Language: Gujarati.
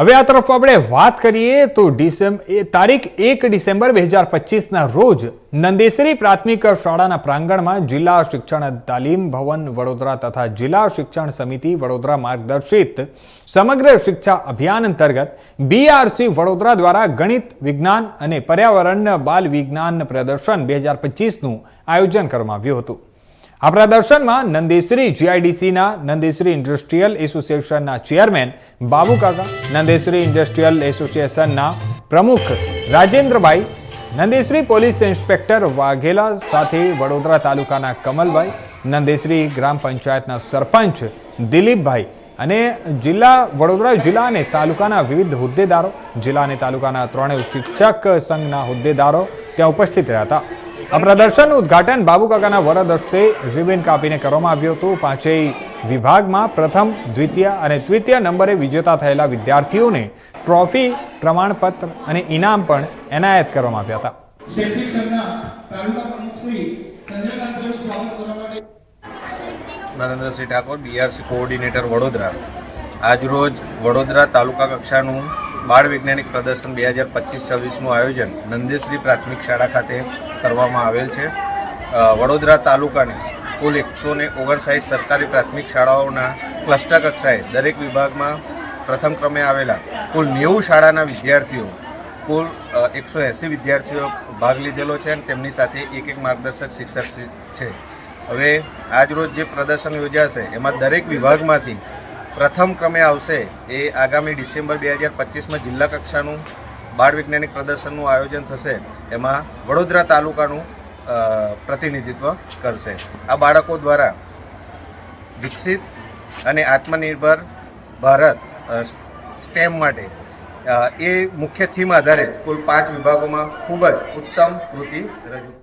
હવે આ તરફ આપણે વાત કરીએ તો ડિસેમ્બર તારીખ એક ડિસેમ્બર બે હજાર પચીસના રોજ નંદેસરી પ્રાથમિક શાળાના પ્રાંગણમાં જિલ્લા શિક્ષણ તાલીમ ભવન વડોદરા તથા જિલ્લા શિક્ષણ સમિતિ વડોદરા માર્ગદર્શિત સમગ્ર શિક્ષા અભિયાન અંતર્ગત બીઆરસી વડોદરા દ્વારા ગણિત, વિજ્ઞાન અને પર્યાવરણ બાલ વિજ્ઞાન પ્રદર્શન બે હજાર પચીસનું આયોજન કરવામાં આવ્યું હતું. આ પ્રદર્શનમાં નંદેશ્વરી જીઆઈડીસીના નંદેશ્વરી ઇન્ડસ્ટ્રીયલ એસોસિએશનના ચેરમેન બાબુ કાકા નંદેશ્વરી ઇન્ડસ્ટ્રીયલ એસોસિએશનના પ્રમુખ રાજેન્દ્રભાઈ નંદેશ્વરી પોલીસ ઇન્સ્પેક્ટર વાઘેલા સાથે વડોદરા તાલુકાના કમલભાઈ નંદેશ્વરી ગ્રામ પંચાયતના સરપંચ દિલીપભાઈ અને જિલ્લા, વડોદરા જિલ્લા અને તાલુકાના વિવિધ હોદ્દેદારો, જિલ્લા અને તાલુકાના ત્રણેય શિક્ષક સંઘના હોદ્દેદારો ત્યાં ઉપસ્થિત રહ્યા હતા. આ પ્રદર્શનનું ઉદ્ઘાટન બાબુકાકાના વરદ હસ્તે રિબિન કાપીને કરવામાં આવ્યું હતું. પાંચેય વિભાગમાં પ્રથમ દ્વિતીય અને તૃતીય નંબરે વિજેતા થયેલા વિદ્યાર્થીઓને ટ્રોફી પ્રમાણપત્ર અને ઇનામ પણ એનાયત કરવામાં આવ્યા હતા. શૈક્ષિક તાલુકા પ્રમુખ શ્રી ચંદ્રકાંતભાઈનું સ્વાગત કરવા માટે નરેન્દ્રસિંહ ઠાકોર બીઆરસી કોઓર્ડિનેટર વડોદરા. આજરોજ વડોદરા તાલુકા કક્ષાનું બાળ વૈજ્ઞાનિક પ્રદર્શન બે હજાર પચીસ છવ્વીસનું આયોજન નંદેશ્રી પ્રાથમિક શાળા ખાતે કરવામાં આવેલ છે. વડોદરા તાલુકાની કુલ એકસો ને ઓગણસાઠ સરકારી પ્રાથમિક શાળાઓના ક્લસ્ટર કક્ષાએ દરેક વિભાગમાં પ્રથમ ક્રમે આવેલા કુલ નેવું શાળાના વિદ્યાર્થીઓ કુલ એકસો એંસી વિદ્યાર્થીઓ ભાગ લીધેલો છે અને તેમની સાથે એક એક માર્ગદર્શક શિક્ષક છે. હવે આજરોજ જે પ્રદર્શન યોજાશે, એમાં દરેક વિભાગમાંથી પ્રથમ ક્રમે આવશે એ આગામી ડિસેમ્બર બે હજાર પચીસમાં જિલ્લા કક્ષાનું બાળ વૈજ્ઞાનિક પ્રદર્શનનું આયોજન થશે, એમાં વડોદરા તાલુકાનું પ્રતિનિધિત્વ કરશે. આ બાળકો દ્વારા વિકસિત અને આત્મનિર્ભર ભારત સ્ટેમ માટે એ મુખ્ય થીમ આધારિત કુલ પાંચ વિભાગોમાં ખૂબ જ ઉત્તમ કૃતિ રજૂ